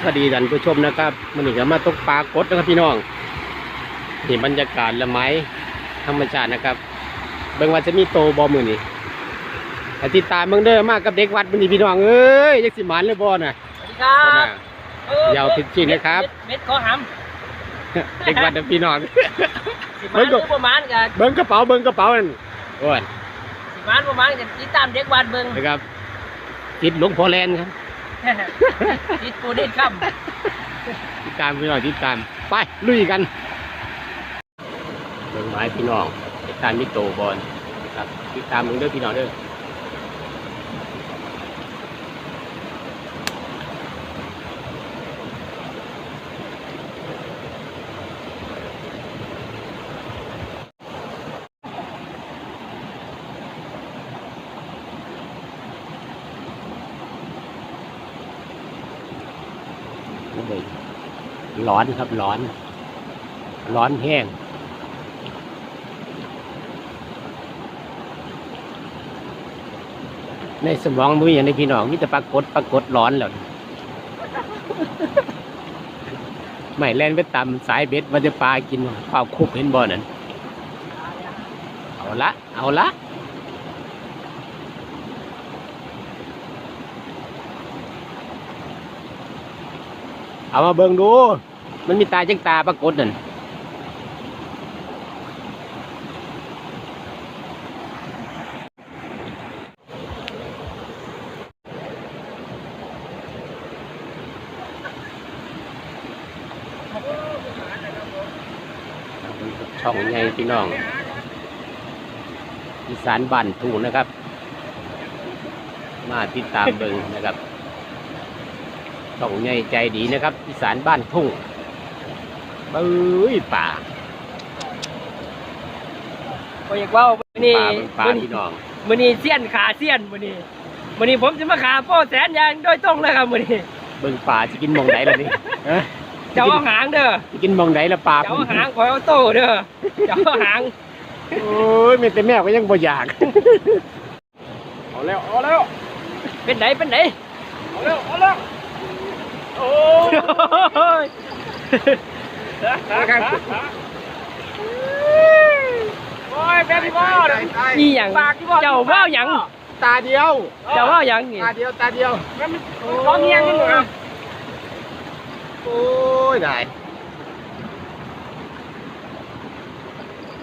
สวัสดีท่านผู้ชมนะครับมันนี่ก็มาตกปลากดนะครับพี่น้องนี่บรรยากาศละไม้ธรรมชาตินะครับเบิ่งว่าจะมีโตบอมือนี่แต่ติดตามเบิ่งเด้อมากกับเด็กวัดมันนี่พี่น้องเอ้ยยังสิหมานเลยบ่น่ะสวัสดีครับบ่น่ะยาวพิจิตรนะครับเม็ดเม็ดขอหเด็กวัดนะพี่น้องำสิเบิ่มางนก่หอนรือประมาณกันเบิ่งกระเป๋าเบิ่งกระเป๋านั่นโอ้ยสิมานประมาณกันติดตามเด็กวัดเบิ่งนะครับติดหลวงพ่อแลนครับ ติดปูดิดค่ติดตามพี่น้องติดตาม ไป ลุยกันเบิ่งไม้พี่น้องติดตามมิโตบอลครับติดตามมึงเด้อพี่น้องเด้อ ร้อนครับร้อน ร้อนแห้ง ในสมองมืออย่างในพี่น้องมิจะปรากฏปรากฏร้อนแล้วไม่แล่นไปตำสายเบ็ดว่าจะปลากินข้าวคุบเห็นบ่อนั่นเอาละ เอาละ เอามาเบิ่งดู มันมีตาจังตาปรากฏนั่นช่องใหญ่พี่น้องอีสานบ้านทุ่งนะครับ มาติดตามเบิ่งนะครับ ช่องใหญ่ใจดีนะครับอีสานบ้านทุ่งเบ้ยป่าำก็อยากเว่ามื้อนี้ป่าเบิ่งป่ามื้อนี้พี่น้องมื้อนี้เสี้ยนขาเสี้ยนมื้อนี้มื้อนี้ผมจะมาขาพ่อแสนยางโดยตรงเลยครับมื้อนี้เบิ่งป่าจะกินหมองไหนล่ะนี่ฮะเจ้าเอาหางเด้อจะกินหมองไหนละป่าเจ้าเอาหางขอยเอาโต้เด้อเจ้าเอาหางโอ้ยแม่แต่แม่ก็ยังบ่อยากเอาแล้วเอาแล้วเป็นไหนเป็นไหนเอาแล้วเอาแล้ว โอ้โอ้ยโอ้ยแม่พี่บ่เด้อนี่หยังเจ้าว่าหยังตาเดียว เจ้าว่าหยังนี่ตาเดียวตาเดียวร้องเงียงนอยู่นะโอ้ยได้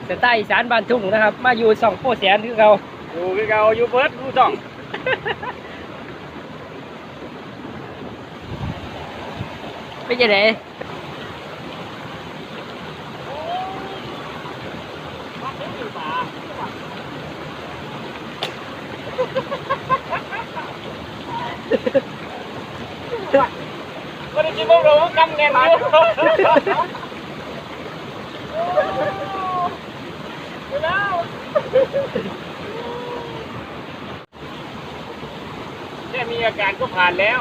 แต่ใต้อีสานบ้านทุ่งนะครับ มาอยู่สองโปแสนคือเราอยู่คือเก่าอยู่เบิร์ดอยู่จ่อง ไม่ใช่ไหนไม่ได้กินพวกเรากำเงินอยู่ไปแล้วแค่มีอาการก็ผ่านแล้ว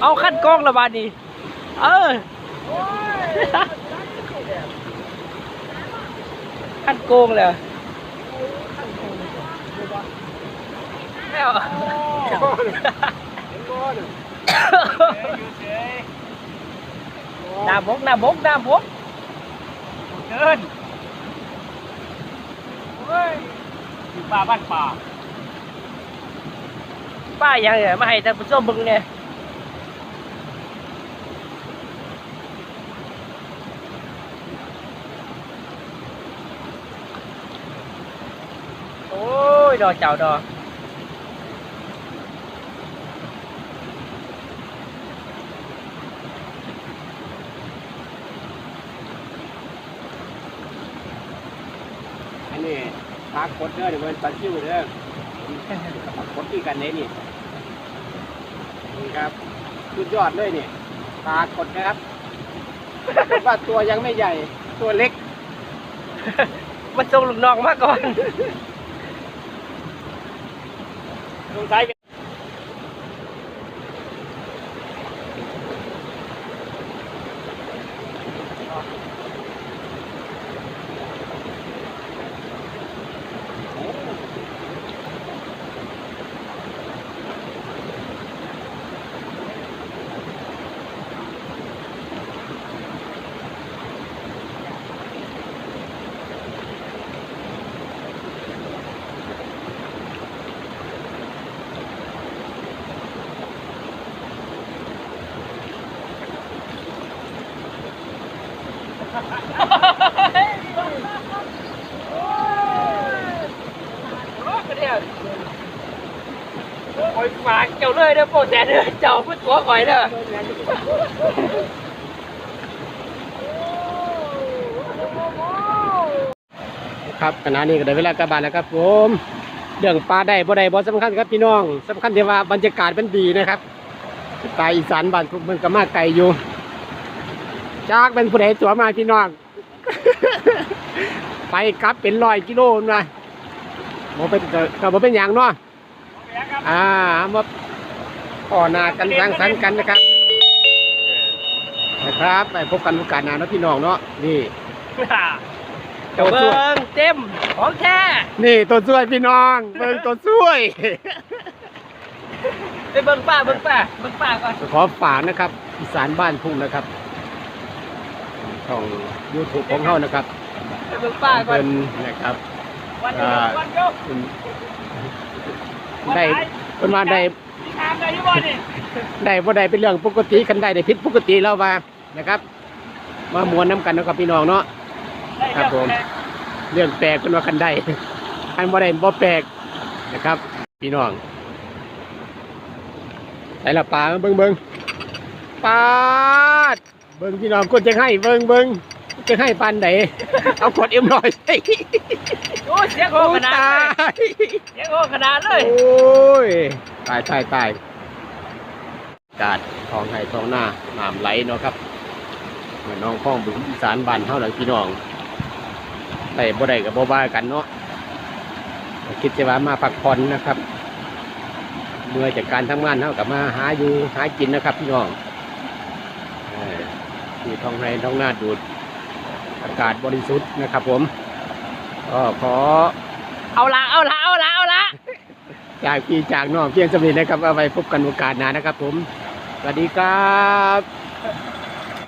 เอาขั้นกล้องระบาดนี่เออขั้นโกงเลยไม่เอา หน้าบกหน้าบกหน้าบกเดินเฮ้ยอยู่ป่าบ้านป่า ป้ายังเนี่ยมาให้ท่านผู้ชมเบิ่งเนี่ยโอ้ยดอกเจ้าดอก ปลากดเด้อเดี๋ยวเป็นปลาชิวเด้อปลากดที่กันเลยนี่นี่ครับสุดยอดเลยนี่ปลากดนะครับว่าตัวยังไม่ใหญ่ตัวเล็ก มันส่งลูกน้องมาก่อนลงท้าย คอยฝากเจ้าเลยเด้อโปรแสนเด้อเจ้าเพื่อตัวคอยเด้อครับขณะนี้ก็ได้เวลากลับานแล้วครับผมเรื่องปลาได้บ่ได้บ่สำคัญครับพี่น้องสำคัญที่ว่าบรรยากาศมันดีนะครับสไตล์อีสานบ้านพวกมันก็มาไกลอยู่ จากเป็นผู้ใดตัวมาพี่น้อง ไปกลับเป็นร้อยกิโลนะบ่เป็นก็ก็บ่เป็นอย่างเนาะอ่ามาพ่อหนากันสังสรรค์กันนะครับนะครับไปพบกันโอกาสหน้าเนาะพี่น้องเนาะนี่เจ้าเบิ้งเต็มของแท้นี่ตัวช่วยพี่น้องเบิ่งตัวช่วยไปเบิ้งป้าเบิ้งป้าเบิ้งป้าก่อนขอฝากนะครับอีสานบ้านทุ่งนะครับ ช่องยูทูบของเขานะครับไปเบิ้งป้าก่อนเป็นนะครับวันเดียววันเดียวอืมได้เป็นว่าได้ที่ทำได้ที่บ่นี่ได้บ่ได้เป็นเรื่องปกติกันได้ได้ผิดปกติแล้วว่านะครับ มามวนน้กันเนาะครับพี่น้องเนาะได้ครับผมเรื่องแปลกเป็นว่ากันได้อันบ่ได้บ่แปลกนะครับ พี่น้องใส่ละปลาเบิ่งเบิ่งปลาด เบิ่งพี่น้องคนจะให้เบิ่งเบิ่งจะให้ปันไหนเอาขวดเอ็มร้อยใส่โอ้ยเสียงโหขนาดตาเลยยเสียงโหขนาดเลยโอ้ยตายตายตายกาดทองไห้ทองหน้าน้ำไหลเนาะครับเหมือนน้องข้องบึงอีสานบ้านเท่าไหร่พี่น้องได้บ่ได้กับบ่บ้ากันเนาะคิดจะว่ามาพักผ่อนนะครับ เมื่อจากการทำงานเท่ากับมาหาอยู่หากินนะครับพี่น้องเออ ที่ท้องไร่ท้องนาดูดอากาศบริสุทธิ์นะครับ ผมก็ขอเอาละเอาละเอาละเอาละจากพี่จากน้องเพียงสำเร็จนะครับเอาไว้พบกันโอกาสหน้านะครับ ผมสวัสดีครับ